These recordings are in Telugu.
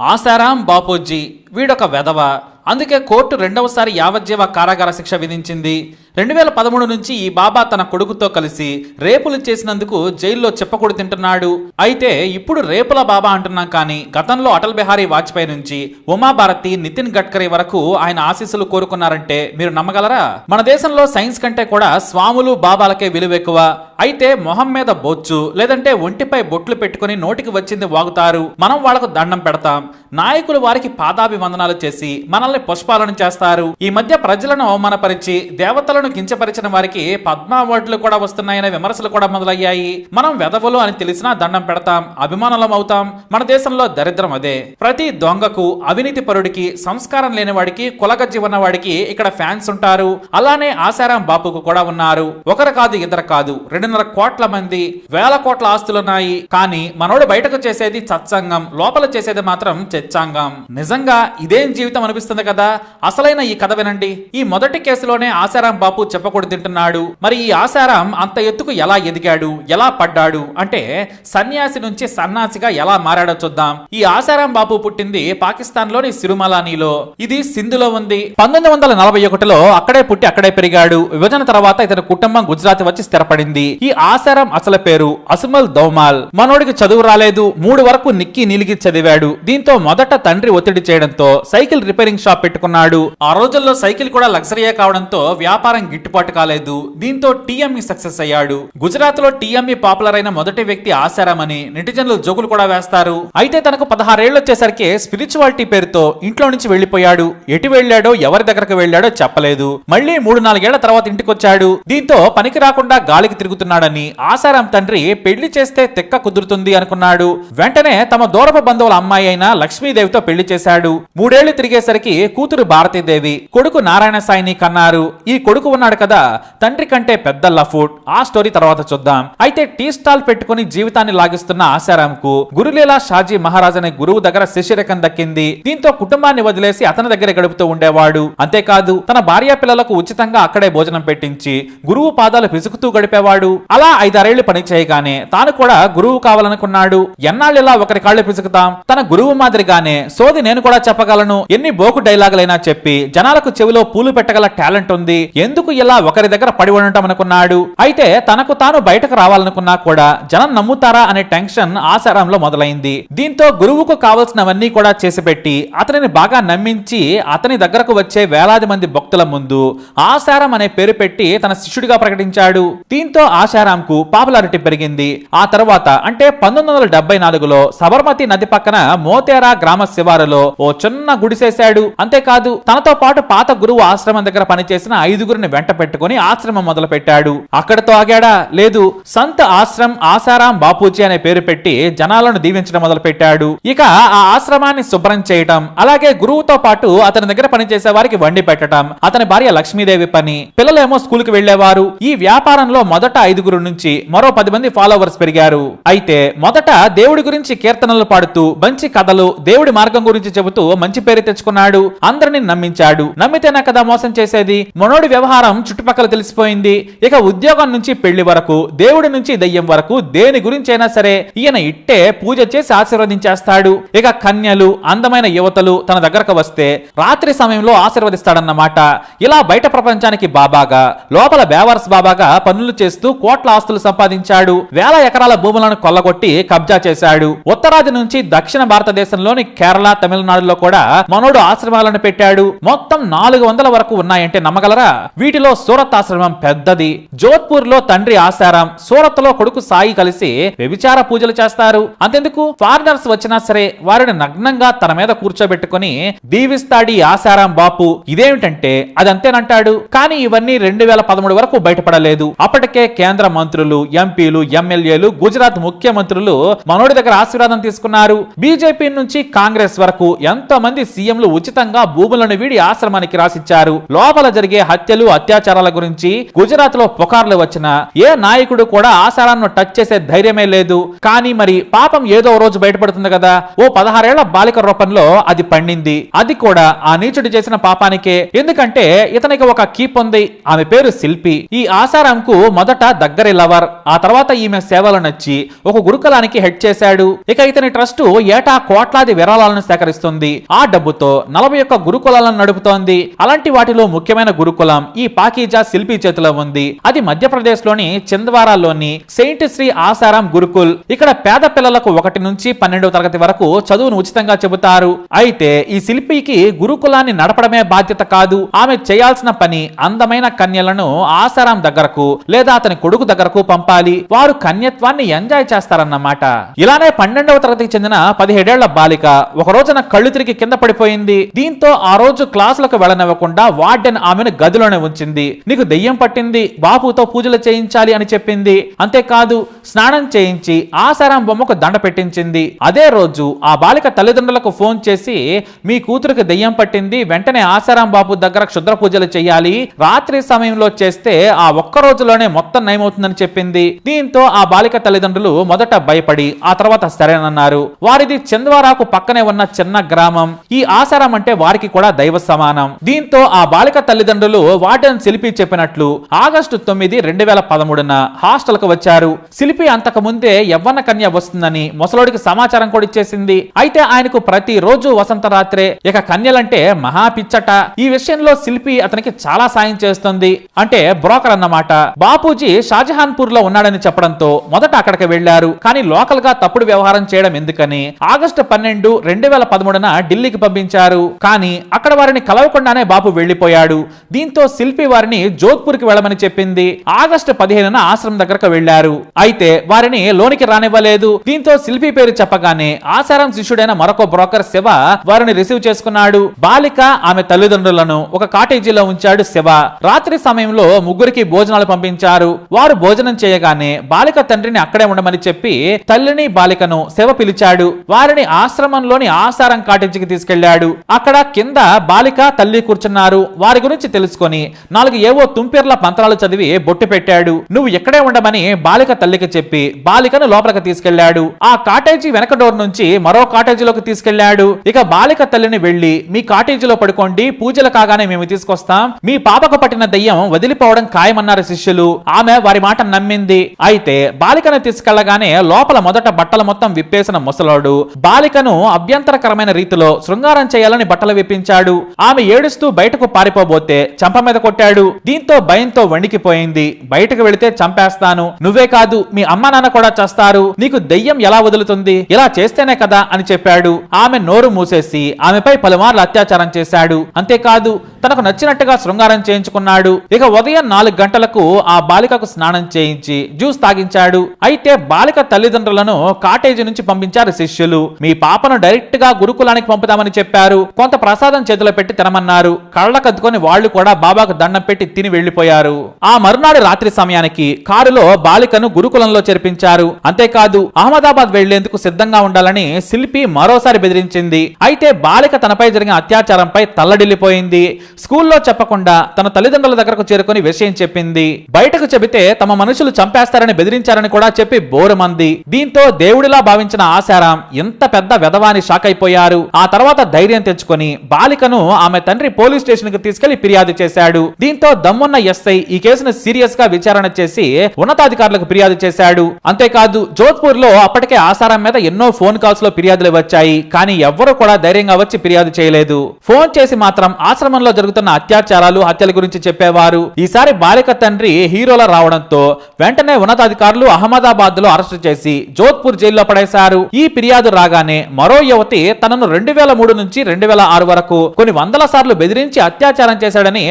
ఆసారాం బాపూజీ వీడొక వెధవ. అందుకే కోర్టు రెండవసారి యావజ్జీవ కారాగార శిక్ష విధించింది. రెండు వేల పదమూడు నుంచి ఈ బాబా తన కొడుకుతో కలిసి రేపులు చేసినందుకు జైల్లో చెప్పకూడు తింటున్నాడు. అయితే ఇప్పుడు రేపుల బాబా అంటున్నాం కానీ గతంలో అటల్ బిహారీ వాజ్పేయి నుంచి ఉమాభారతి నితిన్ గడ్కరీ వరకు ఆయన ఆశీస్సులు కోరుకున్నారంటే మీరు నమ్మగలరా? మన దేశంలో సైన్స్ కంటే కూడా స్వాములు బాబాలకే విలువ ఎక్కువ. అయితే మొహం మీద బొచ్చు లేదంటే ఒంటిపై బొట్లు పెట్టుకుని నోటికి వచ్చింది వాగుతారు. మనం వాళ్ళకు దండం పెడతాం. నాయకులు వారికి పాదాభివందనాలు చేసి మనల్ని పుష్పాలను చేస్తారు. ఈ మధ్య ప్రజలను అవమానపరిచి దేవతలను కించపరిచిన వారికి పద్మ అవార్డులు కూడా వస్తున్నాయనే విమర్శలు కూడా మొదలయ్యాయి. మనం వెదవులు అని తెలిసినా దండం పెడతాం అభిమానులం అవుతాం. మన దేశంలో దరిద్రం అదే. ప్రతి దొంగకు అవినీతి పరుడికి సంస్కారం లేని వాడికి కులగజ్జి ఉన్నవాడికి ఇక్కడ ఫ్యాన్స్ ఉంటారు. అలానే ఆశారాం బాపుకు కూడా ఉన్నారు. ఒకరు కాదు ఇద్దరు కాదు. రెండున్నర కోట్ల మంది వేల కోట్ల ఆస్తులున్నాయి. కానీ మనోడు బయటకు చేసేది సత్సంగం లోపల చేసేది మాత్రం చచ్చాంగం. నిజంగా ఇదేం జీవితం అనిపిస్తుంది కదా? అసలైన ఈ కథ వినండి. ఈ మొదటి కేసులోనే ఆశారాం బాపు చెప్పకూడదు తింటున్నాడు. మరి ఈ ఆసారం అంత ఎత్తుకు ఎలా ఎదిగాడు? ఎలా పడ్డాడు? అంటే సన్యాసి నుంచి సన్నాసిగా ఎలా మారాడో చూద్దాం. ఈ ఆసారాం బాపు పుట్టింది పాకిస్తాన్లోని సిరుమలానీలో. ఇది సింధులో ఉంది. పంతొమ్మిది వందల నలభై ఒకటిలో అక్కడే పుట్టి అక్కడే పెరిగాడు. విభజన తర్వాత ఇతని కుటుంబం గుజరాత్ వచ్చి స్థిరపడింది. ఈ ఆసారం అసలు పేరు అసుమల్ దౌమాల్. మనోడికి చదువు రాలేదు. మూడు వరకు నిక్కి నీలిగి చదివాడు. దీంతో మొదట తండ్రి ఒత్తిడి చేయడంతో సైకిల్ రిపేరింగ్ షాప్ పెట్టుకున్నాడు. ఆ రోజుల్లో సైకిల్ కూడా లగ్జరీయే కావడంతో వ్యాపారం గిట్టుబాటు కాలేదు. దీంతో టీఎంఈ సక్సెస్ అయ్యాడు. గుజరాత్లో టీఎంఈ పాపులర్ అయిన మొదటి వ్యక్తి ఆశారామని అని నెటిజన్లు జోకులు కూడా వేస్తారు. అయితే తనకు పదహారేళ్ళు వచ్చేసరికి స్పిరిచువాలిటీ పేరుతో ఇంట్లో నుంచి వెళ్ళిపోయాడు ఎటు వెళ్ళాడో ఎవరి దగ్గరకు వెళ్ళాడో చెప్పలేదు. మళ్ళీ మూడు నాలుగేళ్ళ తర్వాత ఇంటికొచ్చాడు. దీంతో పనికి రాకుండా గాలికి తిరుగుతున్నాడని ఆశారాం తండ్రి పెళ్ళి చేస్తే తెక్క కుదురుతుంది అనుకున్నాడు. వెంటనే తమ దూరపు బంధువుల అమ్మాయి అయిన లక్ష్మీదేవితో పెళ్ళి చేశాడు. మూడేళ్ళు తిరిగేసరికి కూతురు భారతీదేవి కొడుకు నారాయణ సాయిని కన్నారు. ఈ కొడుకు ఉన్నాడు కదా తండ్రి కంటే పెద్ద లఫూట్. ఆ స్టోరీ తర్వాత చూద్దాం. అయితే టీ స్టాల్ పెట్టుకుని జీవితాన్ని లాగిస్తున్న ఆశారాంకు గురులీలా షాజీ మహారాజ్ అనే గురువు దగ్గర శిష్యరకం దక్కింది. దీంతో కుటుంబాన్ని వదిలేసి అతని దగ్గర గడుపుతూ ఉండేవాడు. అంతేకాదు తన భార్య పిల్లలకు ఉచితంగా అక్కడే భోజనం పెట్టించి గురువు పాదాలు పిసుకుతూ గడిపేవాడు. అలా ఐదారేళ్ళు పని చేయగానే తాను కూడా గురువు కావాలనుకున్నాడు. ఎన్నాళ్ళు ఇలా ఒకరి కాళ్ళు పిసుకుతాం. తన గురువు మాదిరిగానే సోది నేను కూడా చెప్పగలను ఎన్ని బోకు డైలాగులైనా చెప్పి జనాలకు చెవిలో పూలు పెట్టగల టాలెంట్ ఉంది. ఎందుకు ఇలా ఒకరి దగ్గర పడి ఉండటం అనుకున్నాడు అయితే తనకు తాను బయటకు రావాలనుకున్నా కూడా జనం నమ్ముతారా అనే టెన్షన్ ఆసారంలో మొదలైంది. దీంతో గురువుకు కావలసినవన్నీ కూడా చేసి పెట్టి అతనిని బాగా నమ్మించి అతని దగ్గరకు వచ్చే వేలాది మంది భక్తుల ముందు ఆశారం అనే పేరు పెట్టి తన శిష్యుడిగా ప్రకటించాడు. దీంతో ఆశారాంకు పాపులారిటీ పెరిగింది. ఆ తర్వాత అంటే పంతొమ్మిది వందల డెబ్బై నాలుగులో సబర్మతి నది పక్కన మోతేరా గ్రామ శివారులో ఓ చిన్న గుడిసేశాడు అంతేకాదు తనతో పాటు పాత గురువు ఆశ్రమం దగ్గర పనిచేసిన ఐదుగురిని వెంట పెట్టుకుని ఆశ్రమం మొదలు పెట్టాడు అక్కడతో ఆగాడా? లేదు. సంత్ ఆశ్రమ్ ఆసారాం బాపూజీ అనే పేరు పెట్టి జనాలను దీవించడం మొదలు పెట్టాడు ఇక ఆ ఆశ్రమాన్ని శుభ్రం చేయటం అలాగే గురువుతో పాటు అతని దగ్గర పనిచేసే వారికి వండి పెట్టడం అతని భార్య లక్ష్మీదేవి పని. పిల్లలేమో స్కూల్కి వెళ్ళేవారు ఈ వ్యాపారంలో మొదట ఐదుగురు నుంచి మరో పది మంది ఫాలోవర్స్ పెరిగారు. అయితే మొదట దేవుడి గురించి కీర్తనలు పాడుతూ మంచి కథలు దేవుడి మార్గం గురించి చెబుతూ మంచి పేరు తెచ్చుకున్నాడు. అందరిని నమ్మించాడు. నమ్మితేనా కదా మోసం చేసేది? మనోడి వ్యవహారం చుట్టుపక్కల తెలిసిపోయింది. ఇక ఉద్యోగం నుంచి పెళ్ళి వరకు దేవుడి నుంచి దయ్యం వరకు దేని గురించైనా సరే ఈయన ఇట్టే పూజ చేసి ఆశీర్వదించేస్తాడు. ఇక కన్యలు అందమైన యువతలు తన దగ్గరకు వస్తే రాత్రి సమయంలో ఆశీర్వదిస్తాడన్నమాట. ఇలా బయట ప్రపంచానికి బాబాగా లోపల బేవర్స్ బాబాగా పనులు చేస్తూ కోట్ల ఆస్తులు సంపాదించాడు. వేల ఎకరాల భూములను కొల్లగొట్టి కబ్జా చేశాడు. ఉత్తరాది నుంచి దక్షిణ భారతదేశంలోని కేరళ తమిళనాడులో కూడా మనోడు ఆశ్రమాలను పెట్టాడు. మొత్తం నాలుగు వందల వరకు ఉన్నాయంటే నమ్మగలరా? వీటిలో సూరత్ ఆశ్రమం పెద్దది. జోధ్పూర్లో తండ్రి ఆశారాం సూరత్లో కొడుకు సాయి కలిసి వ్యభిచార పూజలు చేస్తారు. అంతెందుకు? ఫారినర్స్ వచ్చినా సరే వారిని నగ్నంగా తన మీద కూర్చోబెట్టుకుని దీవిస్తాడి ఆశారాం బాపు. ఇదేమిటంటే అదంతేనంటాడు. కానీ ఇవన్నీ రెండు వేల పదమూడు వరకు బయటపడలేదు. అప్పటికే కేంద్ర మంత్రులు ఎంపీలు ఎమ్మెల్యేలు గుజరాత్ ముఖ్యమంత్రులు మనోడి దగ్గర ఆశీర్వాదం తీసుకున్నారు. బీజేపీ నుంచి కాంగ్రెస్ వరకు ఎంతో మంది సీఎంలు ఉచితంగా భూములను వీడి ఆశ్రమానికి రాసిచ్చారు. లోపల జరిగే హత్యలు అత్యాచారాల గురించి గుజరాత్లో పుకార్లు వచ్చిన ఏ నాయకుడు కూడా ఆసారాన్ని టచ్ చేసే ధైర్యమే లేదు. కానీ మరి పాపం ఏదో రోజు బయటపడుతుంది కదా. ఓ పదహారేళ్ళ బాలిక రూపంలో అది పండింది. అది కూడా ఆ నీచుడు చేసిన పాపానికే. ఎందుకంటే ఇతనికి ఒక కీప్ ఉంది. ఆమె పేరు శిల్పి. ఈ ఆసారాంకు మొదట దగ్గరి లవర్. ఆ తర్వాత ఈమె సేవలు నచ్చి ఒక గురుకులానికి హెడ్ చేశాడు. ఇక ఇతని ట్రస్ట్ ఏటా కోట్లాది విరాళాలను సేకరిస్తుంది. ఆ డబ్బుతో నలభై ఒక్క గురుకులాలను నడుపుతోంది. అలాంటి వాటిలో ముఖ్యమైన గురుకులం ఈ పాకీజా శిల్పి చేతిలో ఉంది. అది మధ్యప్రదేశ్లోని చింద్వారాలోని సెయింట్ శ్రీ ఆసారాం గురుకుల్. ఇక్కడ పేద పిల్లలకు ఒకటి నుంచి పన్నెండవ తరగతి వరకు చదువును ఉచితంగా చెబుతారు. అయితే ఈ శిల్పికి గురుకులాన్ని నడపడమే బాధ్యత కాదు. ఆమె చేయాల్సిన పని అందమైన కన్యలను ఆసారాం దగ్గరకు లేదా అతని కొడుకు దగ్గరకు పంపాలి. వారు కన్యత్వాన్ని ఎంజాయ్ చేస్తారన్నమాట. ఇలానే పన్నెండవ తరగతికి చెందిన పదిహేడేళ్ళ బాలిక ఒక రోజున కళ్ళు తిరిగి కింద పడిపోయింది. దీంతో ఆ రోజు క్లాసులకు వెళ్ళనివ్వకుండా వార్డెన్ ఆమెను గదిలోనే ఉంచింది నీకు దెయ్యం పట్టింది బాపుతో పూజలు చేయించాలి అని చెప్పింది. అంతేకాదు స్నానం చేయించి ఆసారాం బొమ్మకు దండ పెట్టించింది. అదే రోజు ఆ బాలిక తల్లిదండ్రులకు ఫోన్ చేసి మీ కూతురికి దెయ్యం పట్టింది వెంటనే ఆసారాం బాపు దగ్గర క్షుద్ర పూజలు చేయాలి. రాత్రి సమయంలో చేస్తే ఆ ఒక్క రోజులోనే మొత్తం నయమవుతుందని చెప్పింది. దీంతో ఆ బాలిక తల్లిదండ్రులు మొదట భయపడి ఆ తర్వాత సరేనన్నారు. వారిది చంద్వారాకు పక్కనే ఉన్న చిన్న గ్రామం. ఈ ఆసారం అంటే వారికి కూడా దైవ సమానం. దీంతో ఆ బాలిక తల్లిదండ్రులు వార్డెన్ శిల్పి చెప్పినట్లు ఆగస్టు తొమ్మిది రెండు వేల పదమూడున హాస్టల్కు వచ్చారు. శిల్పి అంతకు ముందే యవ్వన కన్య వస్తుందని ముసలోడికి సమాచారం కూడా ఇచ్చేసింది. అయితే ఆయనకు ప్రతి రోజు వసంత రాత్రే ఇక కన్యలంటే మహా పిచ్చట. ఈ విషయంలో శిల్పి అతనికి చాలా సాయం చేస్తుంది. అంటే బ్రోకర్ అన్నమాట బాపూజీ షాజహాన్పూర్లో ఉన్నాడని చెప్పడంతో మొదట అక్కడికి వెళ్ళారు కానీ లోకల్గా తప్పుడు వ్యవహారం చేయడం ఎందుకని ఆగస్టు పన్నెండు రెండు వేల పదమూడున ఢిల్లీకి పంపించారు. కానీ అక్కడ వారిని కలవకుండానే బాపు వెళ్ళిపోయాడు దీంతో శిల్పి వారిని జోధ్పూర్కి వెళ్ళమని చెప్పింది. ఆగస్టు పదిహేనున ఆశ్రమం దగ్గరకు వెళ్ళారు అయితే వారిని లోనికి రానివ్వలేదు. దీంతో శిల్పి పేరు చెప్పగానే ఆసారం శిష్యుడైన మరొక బ్రోకర్ శివ వారిని రిసీవ్ చేసుకున్నాడు. బాలిక ఆమె తల్లిదండ్రులను ఒక కాటేజీలో ఉంచాడు శివ. రాత్రి సమయంలో ముగ్గురికి భోజనాలు పంపించారు. వారు భోజనం చేయగానే బాలిక తండ్రిని అక్కడే ఉండమని చెప్పి తల్లిని బాలికను శివ పిలిచాడు. వారిని ఆశ్రమంలోని ఆసారం కాటేజీకి తీసుకెళ్ళాడు అక్కడ కింద బాలిక తల్లి కూర్చున్నారు. వారి గురించి తెలుసుకొని నాలుగు ఏవో తుంపేర్ల మంత్రాలు చదివి బొట్టు పెట్టాడు. నువ్వు ఇక్కడే ఉండమని బాలిక తల్లికి చెప్పి బాలికను లోపలికి తీసుకెళ్ళాడు ఆ కాటేజీ వెనక డోర్ నుంచి మరో కాటేజీలోకి తీసుకెళ్ళాడు ఇక బాలిక తల్లిని వెళ్ళి మీ కాటేజీలో పడుకోండి పూజలు కాగానే మేము తీసుకొస్తాం. మీ పాపకు పట్టిన దయ్యం వదిలిపోవడం ఖాయమన్నారు శిష్యులు. ఆమె వారి మాట నమ్మింది. అయితే బాలికను తీసుకెళ్ళగానే లోపల మొదట బట్టలు మొత్తం విప్పేసిన ముసలోడు. బాలికను అభ్యంతరకరమైన రీతిలో శృంగారం చేయాలని బట్టలు విప్పించాడు. ఆమె ఏడుస్తూ బయటకు పారిపోబోతే చంప మీద కొట్టాడు. దీంతో భయంతో వణికిపోయింది. బయటకు వెళితే చంపేస్తాను. నువ్వే కాదు మీ అమ్మా నాన్న కూడా చేస్తారు. నీకు దెయ్యం ఎలా వదులుతుంది? ఇలా చేస్తేనే కదా అని చెప్పాడు. ఆమె నోరు మూసేసి ఆమెపై పలుమార్లు అత్యాచారం చేశాడు. అంతేకాదు తనకు నచ్చినట్టుగా శృంగారం చేయించుకున్నాడు. ఇక ఉదయం నాలుగు గంటలకు ఆ బాలికకు స్నానం చేయించి జ్యూస్ తాగించాడు. అయితే బాలిక తల్లిదండ్రులను కాటేజీ నుంచి పంపించారు శిష్యులు. మీ పాపను డైరెక్ట్గా గురుకులానికి పంపుతామని చెప్పారు. కొంత ప్రసాదం చేతిలో పెట్టి తినమన్నారు. కళ్ళకద్దుకొని వాళ్ళు కూడా బాబాకు దండం పెట్టి తిని వెళ్ళిపోయారు ఆ మరునాడు రాత్రి సమయానికి కారులో బాలికను గురుకులంలో చేర్పించారు. అంతేకాదు అహ్మదాబాద్ వెళ్ళేందుకు సిద్ధంగా ఉండాలని శిల్పి మరోసారి బెదిరించింది. అయితే బాలిక తనపై జరిగిన అత్యాచారంపై తల్లడిల్లిపోయింది. స్కూల్లో చెప్పకుండా తన తల్లిదండ్రుల దగ్గరకు చేరుకుని విషయం చెప్పింది. బయటకు చెబితే తమ మనుషులు చంపేస్తారని బెదిరించారని కూడా చెప్పి బోరుమంది. దీంతో దేవుడిలా భావించిన ఆశారాం ఇంత పెద్ద వెధవాని షాక్ అయిపోయారు. ఆ తర్వాత ధైర్యం తెచ్చుకొని బాలికను ఆమె తండ్రి పోలీస్ స్టేషన్కి తీసుకెళ్ళి ఫిర్యాదు చేశాడు. దీంతో దమ్మున్న ఎస్ఐ ఈ కేసును సీరియస్గా విచారణ చేసి ఉన్నతాధికారులకు ఫిర్యాదు చేశాడు. అంతేకాదు జోధ్పూర్లో అప్పటికే ఆసారం మీద ఎన్నో ఫోన్ కాల్స్లో ఫిర్యాదులు వచ్చాయి. కానీ ఎవ్వరూ కూడా ధైర్యంగా వచ్చి ఫిర్యాదు చేయలేదు. ఫోన్ చేసి మాత్రం ఆశ్రమంలో జరుగుతున్న అత్యాచారాలు హత్యల గురించి చెప్పేవారు. ఈసారి బాలిక తండ్రి హీరోలా రావడంతో వెంటనే ఉన్నతాధికారులు అహ్మదాబాద్లో అరెస్టు చేసి జోధ్పూర్ జైల్లో పడేశారు. ఈ ఫిర్యాదు రాగానే మరో యువతి తనను రెండు వేల మూడు నుంచి రెండు వేల ఆరు వరకు కొన్ని వందల సార్లు బెదిరించి అత్యాచారం చేశాడని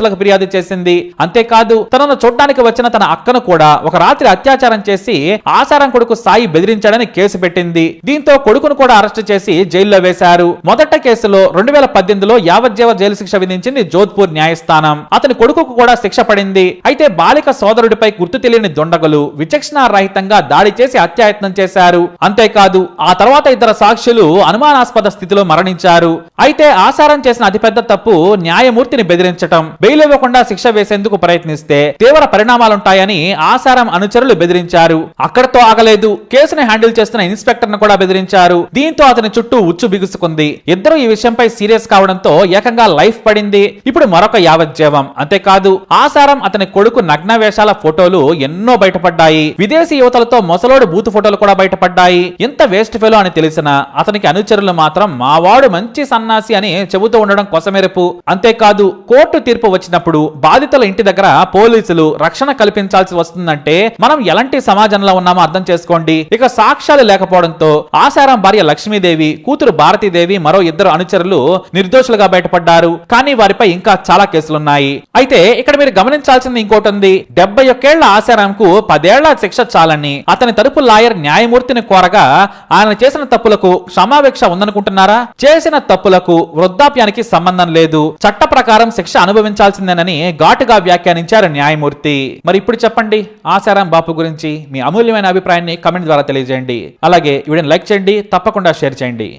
పోలీసులకు ఫిర్యాదు చేసింది. అంతేకాదు తనను చూడడానికి వచ్చిన తన అక్కను కూడా ఒక రాత్రి అత్యాచారం చేసి ఆసారం కొడుకు సాయి బెదిరించాడని కేసు పెట్టింది. దీంతో కొడుకును కూడా అరెస్టు చేసి జైల్లో వేశారు. మొదట కేసులో రెండు వేల పద్దెనిమిదిలో యావజ్జీవ జైలు శిక్ష విధించింది జోధ్పూర్ న్యాయస్థానం. అతని కొడుకుకు కూడా శిక్ష పడింది. అయితే బాలిక సోదరుడిపై గుర్తు తెలియని దొండగలు విచక్షణ రహితంగా దాడి చేసి హత్యాయత్నం చేశారు. అంతేకాదు ఆ తర్వాత ఇద్దరు సాక్షులు అనుమానాస్పద స్థితిలో మరణించారు. అయితే ఆసారం చేసిన అతిపెద్ద తప్పు న్యాయమూర్తిని బెదిరించటం. బెయిల్ ఇవ్వకుండా శిక్ష వేసేందుకు ప్రయత్నిస్తే తీవ్ర పరిణామాలుంటాయని ఆసారం అనుచరులు బెదిరించారు. అక్కడతో ఆగలేదు. కేసుని హ్యాండిల్ చేస్తున్న ఇన్స్పెక్టర్ను కూడా బెదిరించారు. దీంతో అతని చుట్టూ ఉచ్చు బిగుసుకుంది. ఇద్దరు ఈ విషయంపై సీరియస్ కావడంతో ఏకంగా లైఫ్ పడింది. ఇప్పుడు మరొక యావజ్జీవం. అంతేకాదు ఆసారం అతని కొడుకు నగ్న వేషాల ఫోటోలు ఎన్నో బయటపడ్డాయి. విదేశీ యువతలతో మొసలోడు బూత్ ఫోటోలు కూడా బయటపడ్డాయి. ఇంత వేస్ట్ ఫెలో అని తెలిసిన అతనికి అనుచరులు మాత్రం మావాడు మంచి సన్నాసి అని చెబుతూ ఉండడం కొసమెరుపు. అంతేకాదు కోర్టు తీర్పు వచ్చినప్పుడు బాధితుల ఇంటి దగ్గర పోలీసులు రక్షణ కల్పించాల్సి వస్తుందంటే మనం ఎలాంటి సమాజంలో ఉన్నామో అర్థం చేసుకోండి. ఇక సాక్ష్యాలు లేకపోవడంతో ఆసారం భార్య లక్ష్మీదేవి కూతురు భారతీదేవి మరో ఇద్దరు అనుచరులు నిర్దోషులుగా బయటపడ్డారు. కానీ వారిపై ఇంకా చాలా కేసులున్నాయి. అయితే ఇక్కడ మీరు గమనించాల్సింది ఇంకోటి ఉంది డెబ్బై ఒక్కేళ్ళ ఆసారాంకు పదేళ్ళ శిక్ష చాలని అతని తరపు లాయర్ న్యాయమూర్తిని కోరగా ఆయన చేసిన తప్పులకు క్షమాభిక్ష ఉందనుకుంటున్నారా? చేసిన తప్పులకు వృద్ధాప్యానికి సంబంధం లేదు. చట్ట ప్రకారం శిక్ష ఉండాల్సిందేనని ఘాటుగా వ్యాఖ్యానించారు న్యాయమూర్తి. మరి ఇప్పుడు చెప్పండి ఆసారాం బాపు గురించి మీ అమూల్యమైన అభిప్రాయాన్ని కమెంట్ ద్వారా తెలియజేయండి. అలాగే వీడియోని లైక్ చేయండి తప్పకుండా షేర్ చేయండి.